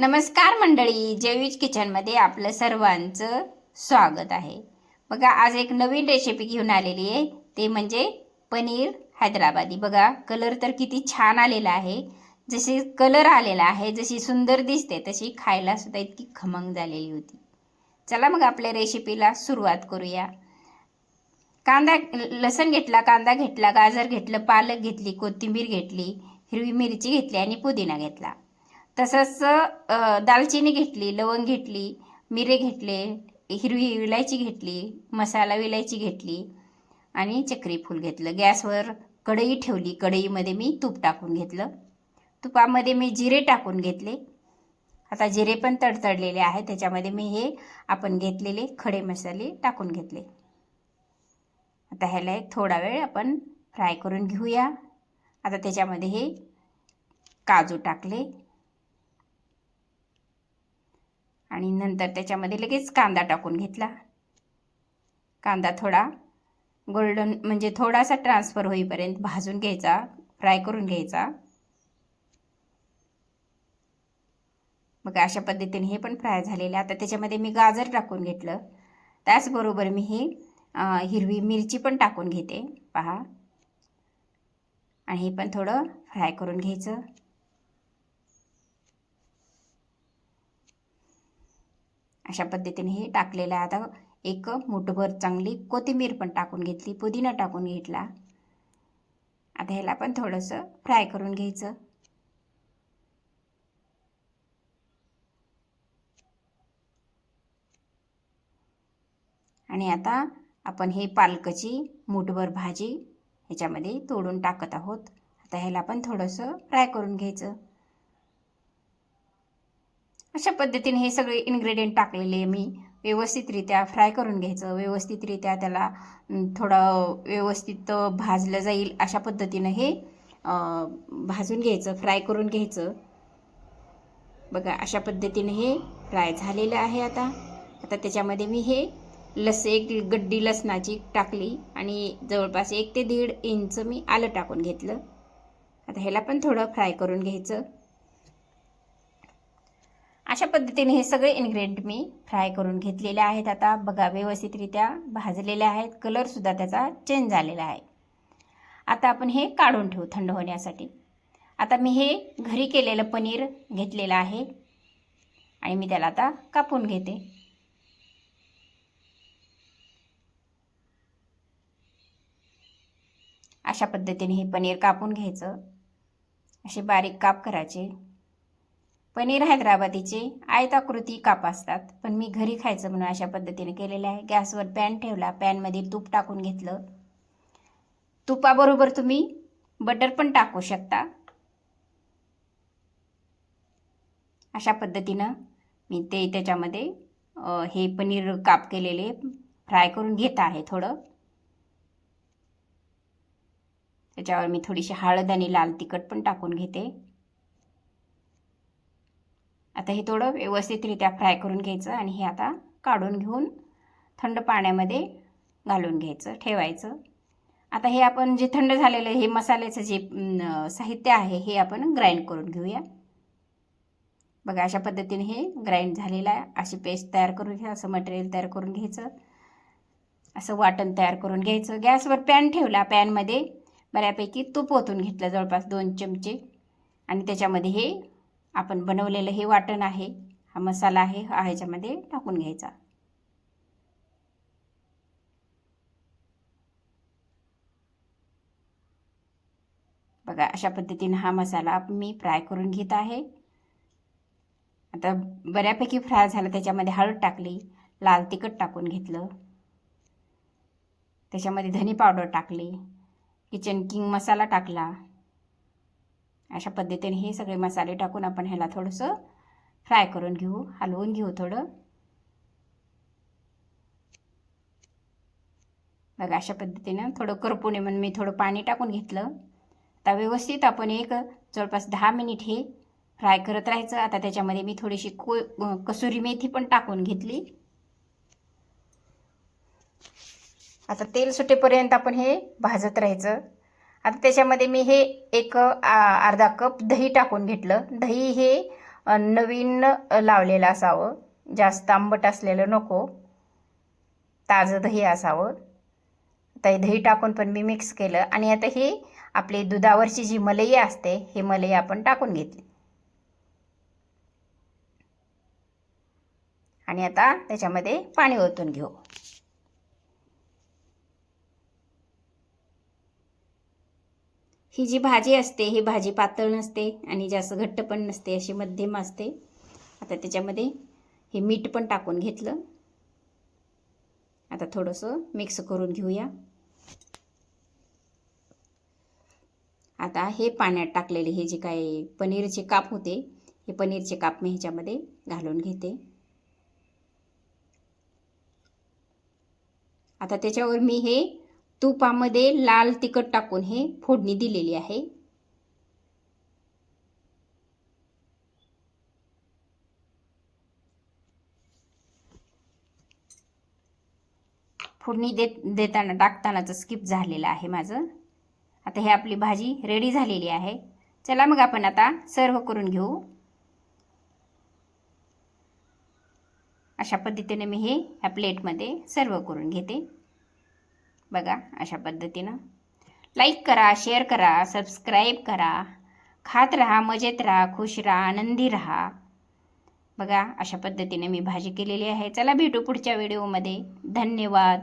नमस्कार मंडळी जैविज किचनमध्ये आपलं सर्वांचं स्वागत आहे. बघा आज एक नवीन रेसिपी घेऊन आलेली आहे. ते म्हणजे पनीर हैदराबादी. बघा कलर तर किती छान आलेला आहे. जशी कलर आलेला आहे जशी सुंदर दिसते तशी खायला सुद्धा इतकी खमंग झालेली होती. चला मग आपल्या रेसिपीला सुरुवात करूया. कांदा लसण घेतला कांदा घेतला गाजर घेतलं पालक घेतली कोथिंबीर घेतली हिरवी मिरची घेतली आणि पुदिना घेतला. तसंच दालचिनी घेतली लवंग घेतली मिरे घेतले हिरवी विलायची घेतली मसाला विलायची घेतली आणि चक्री फूल घेतलं. गॅसवर कढई ठेवली. कढईमध्ये मी तूप टाकून घेतलं. तुपामध्ये मी जिरे टाकून घेतले. आता जिरे पण तडतडलेले आहे त्याच्यामध्ये मी हे आपण घेतलेले खडे मसाले टाकून घेतले. आता ह्याला एक थोडा वेळ आपण फ्राय करून घेऊया. आता त्याच्यामध्ये हे काजू टाकले. आणि नंतर त्याच्यामध्ये लगेच कांदा टाकून घेतला. कांदा थोडा गोल्डन म्हणजे थोडासा ट्रान्सफर होईपर्यंत भाजून घ्यायचा फ्राय करून घ्यायचा. मग अशा पद्धतीने हे पण फ्राय झालेले आता त्याच्यामध्ये मी गाजर टाकून घेतलं. त्याचबरोबर मी हे हिरवी मिरची पण टाकून घेते. पहा. आणि हे पण थोडं फ्राय करून घ्यायचं. अशा पद्धतीने हे टाकलेलं आहे. आता एक मुठभर चांगली कोथिंबीर पण टाकून घेतली पुदिना टाकून घेतला. आता ह्याला पण थोडंसं फ्राय करून घ्यायचं. आणि आता आपण हे पालकची मुठभर भाजी ह्याच्यामध्ये तोडून टाकत आहोत. आता ह्याला पण थोडंसं फ्राय करून घ्यायचं. अशा पद्धतीने हे सगळे इन्ग्रेडियंट टाकलेले मी. व्यवस्थितरित्या फ्राय करून घ्यायचं व्यवस्थितरित्या त्याला थोडं व्यवस्थित भाजलं जाईल अशा पद्धतीनं हे भाजून घ्यायचं फ्राय करून घ्यायचं. बघा अशा पद्धतीने हे फ्राय झालेलं आहे आता. आता त्याच्यामध्ये मी हे लस एक गड्डी लसणाची टाकली आणि जवळपास एक ते दीड इंच मी आलं टाकून घेतलं. आता ह्याला पण थोडं फ्राय करून घ्यायचं. अशा पद्धतीने हे सगळे इन्ग्रेडियंट मी फ्राय करून घेतलेले आहेत. आता बघा व्यवस्थितरित्या भाजलेले आहेत. कलरसुद्धा त्याचा चेंज झालेला आहे. आता आपण हे काढून ठेवू थंड होण्यासाठी. आता मी हे घरी केलेलं पनीर घेतलेलं आहे आणि मी त्याला आता कापून घेते. अशा पद्धतीने हे पनीर कापून घ्यायचं. असे बारीक काप करायचे. पनीर हैदराबादीचे आयताकृती काप असतात पण मी घरी खायचं म्हणून अशा पद्धतीने केलेलं आहे. गॅसवर पॅन ठेवला. पॅनमध्ये तूप टाकून घेतलं. तुपाबरोबर तुम्ही बटर पण टाकू शकता. अशा पद्धतीनं मी ते त्याच्यामध्ये हे पनीर काप केलेले फ्राय करून घेत आहे थोडं. त्याच्यावर मी थोडीशी हळद आणि लाल तिखट पण टाकून घेते. आता हे थोडं व्यवस्थितरित्या फ्राय करून घ्यायचं आणि हे आता काढून घेऊन थंड पाण्यामध्ये घालून घ्यायचं ठेवायचं. आता हे आपण जे थंड झालेलं हे मसाल्याचं जे साहित्य आहे हे आपण ग्राइंड करून घेऊया. बघा अशा पद्धतीने हे ग्राइंड झालेलं आहे. अशी पेस्ट तयार करून घ्या असं मटेरियल तयार करून घ्यायचं. असं वाटण तयार करून घ्यायचं. गॅसवर पॅन ठेवला पॅनमध्ये बऱ्यापैकी तूप ओतून घेतलं जवळपास दोन चमचे. आणि त्याच्यामध्ये हे आपण बनवलेलं हे वाटण आहे. हा मसाला आहे हा ह्याच्यामध्ये टाकून घ्यायचा. बघा अशा पद्धतीने हा मसाला मी फ्राय करून घेत आहे. आता बऱ्यापैकी फ्राय झाला त्याच्यामध्ये हळद टाकली लाल तिखट टाकून घेतलं. त्याच्यामध्ये धनी पावडर टाकली किचन किंग मसाला टाकला. अशा पद्धतीने हे सगळे मसाले टाकून आपण ह्याला थोडंसं फ्राय करून घेऊ हलवून घेऊ थोडं. बघा अशा पद्धतीनं थोडं करपून म्हणून मी थोडं पाणी टाकून घेतलं. आता व्यवस्थित आपण एक जवळपास दहा मिनिट हे फ्राय करत राहायचं. आता त्याच्यामध्ये मी थोडीशी को कसुरी मेथी पण टाकून घेतली. आता तेल सुटेपर्यंत आपण हे भाजत राहायचं. आता त्याच्यामध्ये मी हे एक अर्धा कप दही टाकून घेतलं. दही हे नवीन लावलेलं असावं. जास्त आंबट असलेलं नको. ताजं दही असावं. आता हे दही टाकून पण मी मिक्स केलं. आणि आता हे आपली दुधावरची जी मलई असते ही मलई आपण टाकून घेतली. आणि आता त्याच्यामध्ये पाणी ओतून घेऊ. ही जी भाजी असते ही भाजी पातळ नसते आणि जास्त घट्ट पण नसते अशी मध्यम असते. आता त्याच्यामध्ये हे मीठ पण टाकून घेतलं. आता थोडंसं मिक्स करून घेऊया. आता हे पाण्यात टाकलेले हे जे काय पनीरचे काप होते हे पनीरचे काप मी ह्याच्यामध्ये घालून घेते. आता त्याच्यावर मी हे तुपामध्ये लाल तिखट टाकून हे फोडणी दिलेली आहे. फोडणी देत देताना टाकतानाच स्किप झालेलं आहे माझं. आता हे आपली भाजी रेडी झालेली आहे. चला मग आपण आता सर्व करून घेऊ. अशा पद्धतीने मी हे ह्या प्लेटमध्ये सर्व करून घेते. बघा अशा पद्धतीनं. लाईक करा शेअर करा सबस्क्राईब करा. खात राहा मजेत राहा खुश राहा आनंदी राहा. बघा अशा पद्धतीने मी भाजी केलेली आहे. चला भेटू पुढच्या व्हिडिओमध्ये धन्यवाद.